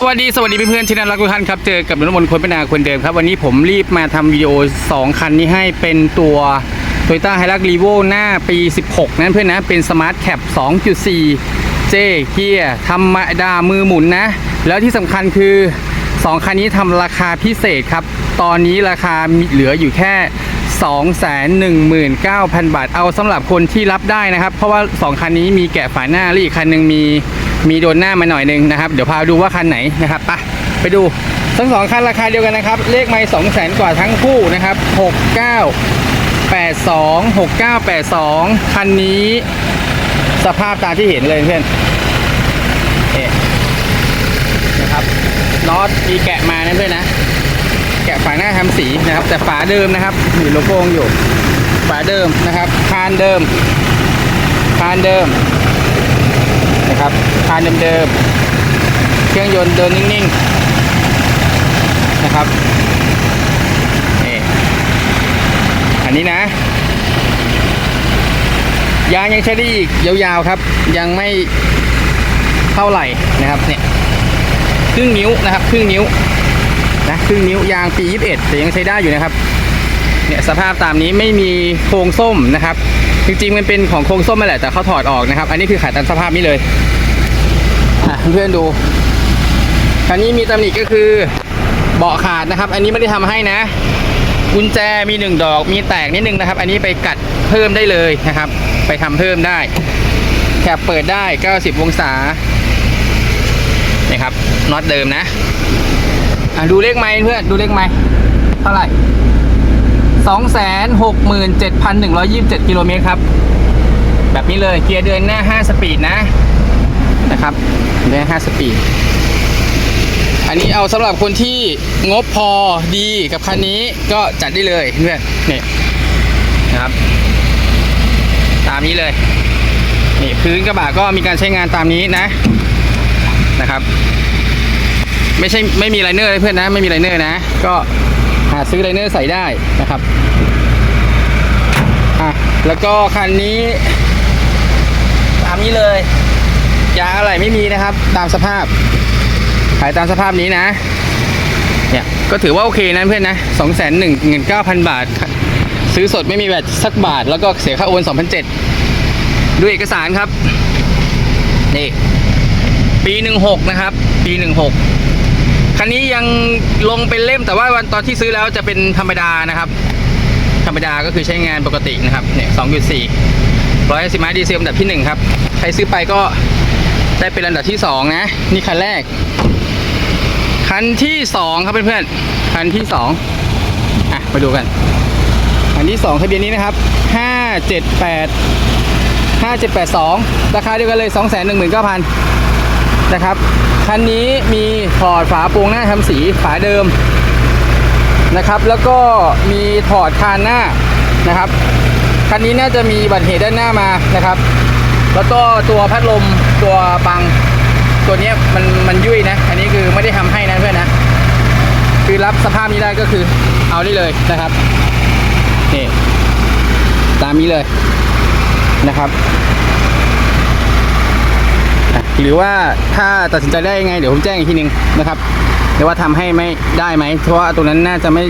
สวัสดีสวัสดีเพื่อนๆที่น่ารักทุกท่านครับ เจอกับนนทมนคนเป็นนาคนเดิมครับ วันนี้ผมรีบมาทำวิดีโอ 2 คันนี้ให้เป็นตัว Toyota h i l u x r e v o หน้าปี 16 นั้นเพื่อนนะ เป็น Smart Cap 2.4 J เกียร์ธรรมดามือหมุนนะ แล้วที่สำคัญคือ 2 คันนี้ทำราคาพิเศษครับ ตอนนี้ราคาเหลืออยู่แค่ 219,000 บาท เอาสำหรับคนที่รับได้นะครับ เพราะว่า 2 คันนี้มีแกะฝาหน้าและอีกคันหนึ่งมีมีโดนหน้ามาหน่อยหนึงนะครับ เดี๋ยวพาดูว่าคันไหนนะครับไปไปดูทั้งสองคันราคาเดียวกันนะครับ เลขไม่2 0 0 0 0กว่าทั้งคู่นะครับ69 82 6982 คันนี้ สภาพตามที่เห็นเลยเพื่อนเอ๊ะนะครับน็อตมีแกะมานะเพื่อนนะ แกะฝาหน้าทำสีนะครับ แต่ฝาเดิมนะครับมีโลโก้อยู่ ฝาเดิมนะครับคานเดิมคานเดิมนะครับคานเดิมๆเครื่องยนต์เดินนิ่งๆนะครับนี่อันนี้นะยางยังใช้ได้อีกยาวๆครับ ยังไม่เท่าไหร่นะครับเนี่ยครึ่งนิ้วนะครับครึ่งนิ้ว นะครึ่งนิ้วยางปี 21 แต่ยังใช้ได้อยู่นะครับเนี่ยสภาพตามนี้ไม่มีโครงส้มนะครับ จริงๆมันเป็นของโครงส้มนั่นแหละแต่เขาถอดออกนะครับ อันนี้คือขายตามสภาพนี้เลยเพื่อนๆดูคันนี้มีตำหนิก็คือเบาะขาดนะครับ อันนี้ไม่ได้ทำให้นะ กุญแจมีหนึ่งดอกมีแตกนิดนึงนะครับ อันนี้ไปกัดเพิ่มได้เลยนะครับ ไปทำเพิ่มได้แคปเปิดได้ 90 องศานี่ครับน็อตเดิมนะ ดูเลขไม้เพื่อนดูเลขไม้เท่าไหร่สองแสนหกหมื่นเจ็ดพันหนึ่งร้อยยี่สิบเจ็ดกิโลเมตรครับ แบบนี้เลยเกียร์เดินหน้าห้าสปีดนะนะครับเดินห้าสปีด อันนี้เอาสำหรับคนที่งบพอดีกับคันนี้ก็จัดได้เลยเพื่อนนี่นะครับ ตามนี้เลยนี่พื้นกระบะก็มีการใช้งานตามนี้นะนะครับ ไม่ใช่ไม่มีไลเนอร์เพื่อนนะ ไม่มีไลเนอร์นะ ก็หาซื้อไลเนอร์ใส่ได้นะครับอะแล้วก็คันนี้ ตามนี้เลยยางอะไรไม่มีนะครับ ตามสภาพ ขายตามสภาพนี้นะเนี่ยก็ถือว่าโอเคนะเพื่อนนะสองแสนหนึ่งเงินเก้าพันบาท ซื้อสดไม่มีแบตสักบาท แล้วก็เสียค่าโอนสองพันเจ็ดด้วยเอกสารครับ นี่ ปีหนึ่งหกนะครับ ปีหนึ่งหก คันนี้ยังลงเป็นเล่มแต่ว่าวันตอนที่ซื้อแล้วจะเป็นธรรมดานะครับ ธรรมดาก็คือใช้งานปกตินะครับเนี่ยสองจุดสี่ร้อยสิบไม้ดีเซลอันดับที่หนึ่งครับ ใครซื้อไปก็ได้เป็นอันดับที่สองนะ นี่คันแรก คันที่สองครับเพื่อนๆคันที่สองอะมาดูกันคันที่สองทะเบียนนี้นะครับห้าเจ็ดแปดห้าเจ็ดแปดสองราคาเดียวกันเลยสองแสนหนึ่งหมื่นเก้าพัน นะครับคันนี้มีถอดฝาโปรงหน้าทำสีฝาเดิมนะครับ แล้วก็มีถอดคานหน้านะครับคันนี้น่าจะมีบัตรเหตุด้านหน้ามานะครับ แล้วก็ตัวพัดลมตัวบังตัวนี้มันมันยุ่ยนะ อันนี้คือไม่ได้ทำให้นะเพื่อนนะ คือรับสภาพนี้ได้ก็คือเอาได้เลยนะครับนี่ตามนี้เลยนะครับ หรือว่าถ้าตัดสินใจได้ยังไงเดี๋ยวผมแจ้งอีกทีนึงนะครับเดี๋ยวว่าทำให้ไม่ได้ไหมเพราะว่าตรงนั้นน่าจะไม่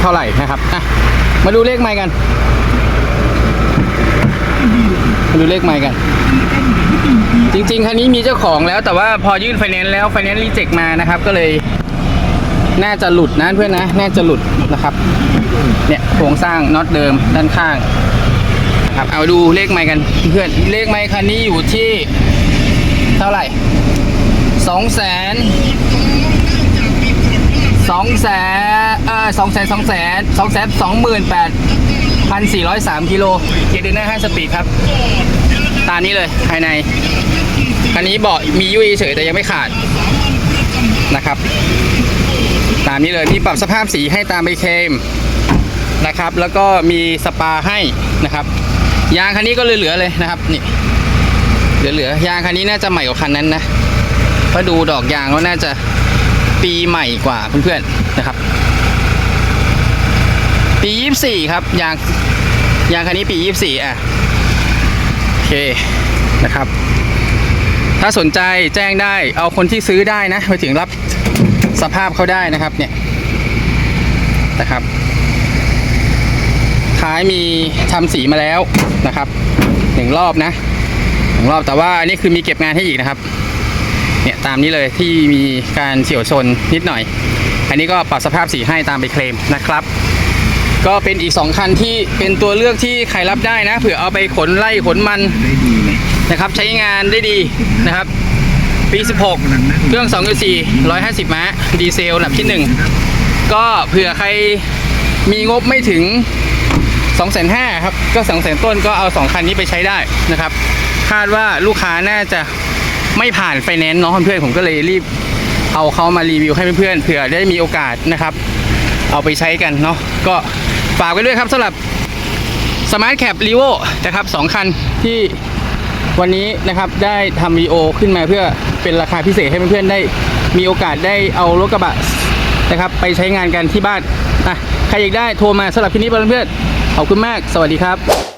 เท่าไหร่นะครับอะมาดูเลขไม้กัน มาดูเลขไม้กัน จริงๆคันนี้มีเจ้าของแล้วแต่ว่าพอยื่นไฟแนนซ์แล้วไฟแนนซ์รีเจ็คมานะครับ ก็เลยน่าจะหลุดนะเพื่อนนะ น่าจะหลุดนะครับ เนี่ยโครงสร้างน็อตเดิมด้านข้าง ครับ เอาดูเลขไม้กันเพื่อนเลขไม้คันนี้อยู่ที่ เท่าไหร่สองแสนสองแสนเออสองแสนสองแสนสองแสนสองหมื่นแปดพันสี่ร้อยสามกิโลเกียร์เดินหน้าห้าสปีดครับ ตามนี้เลยภายใน อันนี้เบาะมียุ่ยเฉยแต่ยังไม่ขาดนะครับ ตามนี้เลยมีปรับสภาพสีให้ตามใบเคมนะครับ แล้วก็มีสปาให้นะครับ ยางคันนี้ก็เหลือๆเลยนะครับนี่ เหลือๆยางคันนี้น่าจะใหม่กว่าคันนั้นนะเพราะดูดอกยางแล้วน่าจะปีใหม่กว่าเพื่อนๆนะครับ ปี24ครับยางยางคันนี้ปี24อะโอเคนะครับ ถ้าสนใจแจ้งได้เอาคนที่ซื้อได้นะ ไปถึงรับสภาพเขาได้นะครับเนี่ยนะครับท้ายมีทำสีมาแล้วนะครับหนึ่งรอบนะ หนึ่งรอบแต่ว่าอันนี้คือมีเก็บงานให้อีกนะครับ เนี่ยตามนี้เลยที่มีการเฉียวชนนิดหน่อย อันนี้ก็ปรับสภาพสีให้ตามไปเคลมนะครับ ก็เป็นอีก 2 คันที่เป็นตัวเลือกที่ใครรับได้นะเผื่อเอาไปขนไล่ขนมันนะครับ ใช้งานได้ดีนะครับ ปี 16 เครื่อง 2.4 150 ม้า ดีเซลลำที่ 1 ก็เผื่อใครมีงบไม่ถึง2,500ครับ ก็ 2 0 0 0 0 ต้นก็เอา 2 คันนี้ไปใช้ได้นะครับ คาดว่าลูกค้าน่าจะไม่ผ่านไฟแนนซ์เนาะเพื่อนผมก็เลยรีบเอาเขามารีวิวให้เพื่อนๆเผื่อได้มีโอกาสนะครับ เอาไปใช้กันเนาะก็ฝากไว้ด้วยครับสำหรับ Smart Cap r e v o นะครับสองคันที่วันนี้นะครับได้ทำวีโอขึ้นมาเพื่อเป็นราคาพิเศษให้เพื่อนๆได้มีโอกาสได้เอารถกระบะนะครับ ไปใช้งานกันที่บ้านอะใครอยากได้โทรมาสำหรับคลิปนี้เพื่อนๆขอบคุณมาก สวัสดีครับ